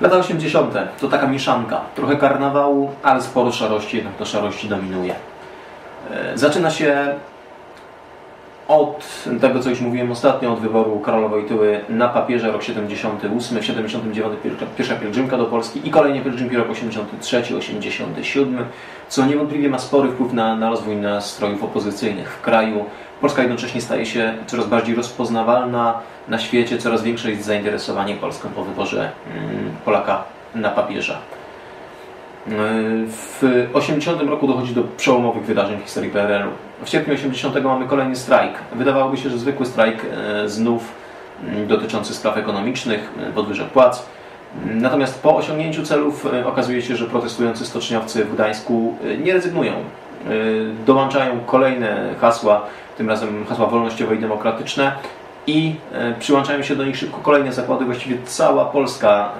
Lata 80. to taka mieszanka. Trochę karnawału, ale sporo szarości, jednak to szarości dominuje. E, zaczyna się od tego, co już mówiłem ostatnio, od wyboru Karola Wojtyły na papierze rok 78, w 79 pierwsza pielgrzymka do Polski i kolejnie pielgrzymki rok 83, 87, co niewątpliwie ma spory wpływ na, na rozwój nastrojów opozycyjnych w kraju. Polska jednocześnie staje się coraz bardziej rozpoznawalna na świecie, coraz większe jest zainteresowanie Polską po wyborze mm, Polaka na papieża. W 80 roku dochodzi do przełomowych wydarzeń w historii PRL-u. W sierpniu 80 mamy kolejny strajk. Wydawałoby się, że zwykły strajk e, znów dotyczący spraw ekonomicznych, e, podwyżek płac. Natomiast po osiągnięciu celów e, okazuje się, że protestujący stoczniowcy w Gdańsku nie rezygnują. Dołączają kolejne hasła, tym razem hasła wolnościowe i demokratyczne i przyłączają się do nich szybko kolejne zakłady. Właściwie cała Polska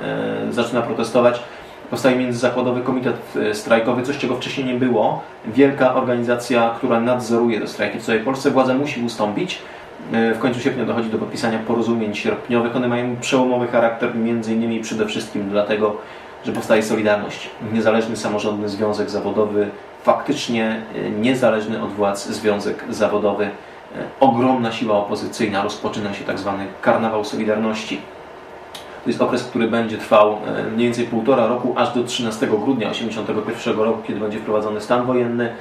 zaczyna protestować Powstaje Międzyzakładowy Komitet e, Strajkowy, coś czego wcześniej nie było. Wielka organizacja, która nadzoruje te strajki w całej Polsce. Władza musi ustąpić. E, w końcu sierpnia dochodzi do podpisania porozumień sierpniowych. One mają przełomowy charakter między innymi przede wszystkim dlatego, że powstaje Solidarność. Niezależny samorządny związek zawodowy, faktycznie e, niezależny od władz związek zawodowy. Ogromna siła opozycyjna, rozpoczyna się tak zwany karnawał Solidarności. To jest okres, który będzie trwał e, mniej więcej półtora roku, aż do 13 grudnia 1981 roku, kiedy będzie wprowadzony stan wojenny.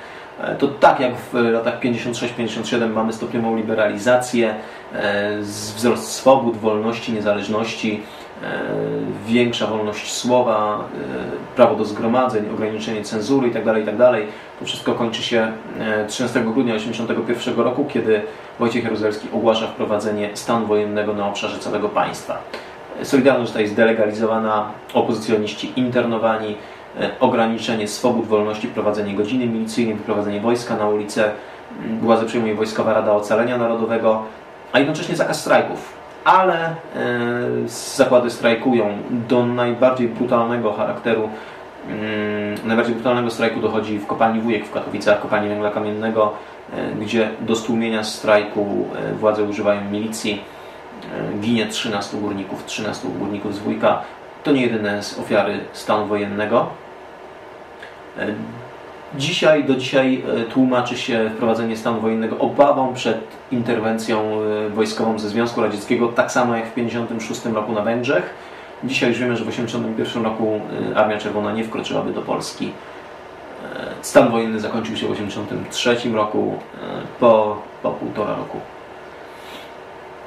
E, to tak jak w latach 56-57 mamy stopniową liberalizację, e, wzrost swobód, wolności, niezależności, większa wolność słowa, prawo do zgromadzeń, ograniczenie cenzury itd. Tak itd. Tak to wszystko kończy się 13 grudnia 1981 roku, kiedy Wojciech Jaruzelski ogłasza wprowadzenie stanu wojennego na obszarze całego państwa. Solidarność zostaje zdelegalizowana, opozycjoniści internowani, e, ograniczenie swobód, wolności, prowadzenie godziny milicyjnej, wyprowadzenie wojska na ulicę, władzę przejmuje Wojskowa Rada Ocalenia Narodowego, a jednocześnie zakaz strajków. Ale e, zakłady strajkują do najbardziej brutalnego charakteru. Mm, najbardziej brutalnego strajku dochodzi w kopalni Wujek w Katowicach, kopalni węgla kamiennego, e, gdzie do stłumienia strajku władze używają milicji ginie 13 górników, 13 górników z Wójka. To nie jedyne z ofiary stanu wojennego. E, dzisiaj, do dzisiaj e, tłumaczy się wprowadzenie stanu wojennego obawą przed interwencją wojskową ze Związku Radzieckiego, tak samo jak w 1956 roku na Węgrzech. Dzisiaj już wiemy, że w 1981 roku Armia Czerwona nie wkroczyłaby do Polski. Stan wojenny zakończył się w 1983 roku, po, po półtora roku.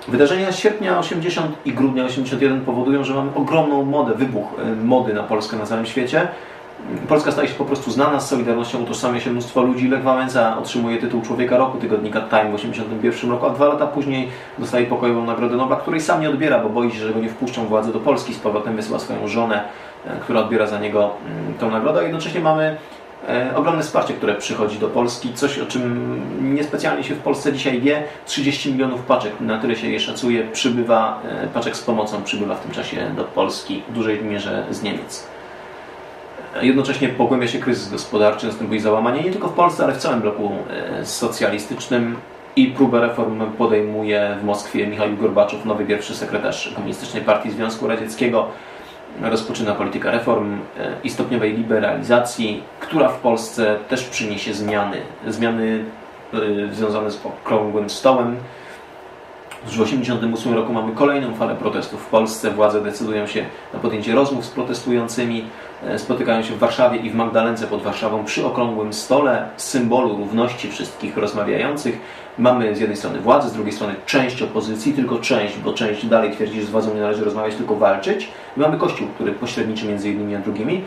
Wydarzenia sierpnia 80 i grudnia 81 powodują, że mamy ogromną modę, wybuch e, mody na Polskę na całym świecie. Polska staje się po prostu znana, z Solidarnością utożsamia się mnóstwo ludzi. Lech Wałęsa otrzymuje tytuł Człowieka Roku tygodnika Time w 81 roku, a dwa lata później dostaje pokojową Nagrodę Nobla, której sam nie odbiera, bo boi się, że go nie wpuszczą władze do Polski. Z powrotem wysyła swoją żonę, e, która odbiera za niego mm, tą nagrodę. A jednocześnie mamy ogromne wsparcie, które przychodzi do Polski, coś o czym niespecjalnie się w Polsce dzisiaj wie. 30 milionów paczek, na tyle się je szacuje, przybywa, e, paczek z pomocą przybywa w tym czasie do Polski, w dużej mierze z Niemiec. E, jednocześnie pogłębia się kryzys gospodarczy, następuje załamanie nie tylko w Polsce, ale w całym bloku socjalistycznym i próbę reform podejmuje w Moskwie Michał Gorbaczow, nowy pierwszy sekretarz Komunistycznej Partii Związku Radzieckiego rozpoczyna politykę reform e, i stopniowej liberalizacji, która w Polsce też przyniesie zmiany. Zmiany e, związane z okrągłym stołem. Już w 1988 roku mamy kolejną falę protestów w Polsce. Władze decydują się na podjęcie rozmów z protestującymi. E, spotykają się w Warszawie i w Magdalence pod Warszawą przy okrągłym stole, symbolu równości wszystkich rozmawiających. Mamy z jednej strony władzę, z drugiej strony część opozycji, tylko część, bo część dalej twierdzi, że z władzą nie należy rozmawiać, tylko walczyć. I mamy Kościół, który pośredniczy między jednymi a drugimi.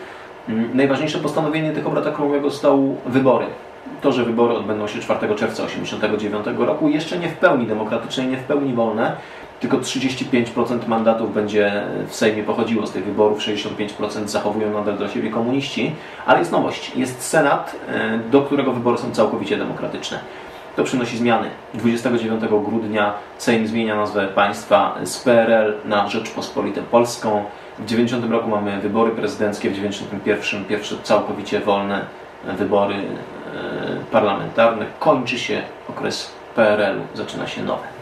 Mm, najważniejsze postanowienie tych obrad okrągłego stołu wybory. To, że wybory odbędą się 4 czerwca 1989 roku, jeszcze nie w pełni demokratyczne i nie w pełni wolne, tylko 35% mandatów będzie w Sejmie pochodziło z tych wyborów, 65% zachowują nadal dla siebie komuniści, ale jest nowość. Jest Senat, e, do którego wybory są całkowicie demokratyczne. To przynosi zmiany. 29 grudnia Sejm zmienia nazwę państwa z PRL na Rzeczpospolitą Polską. W 90 roku mamy wybory prezydenckie, w 91 pierwsze całkowicie wolne wybory e, parlamentarne. Kończy się okres PRL-u, zaczyna się nowe.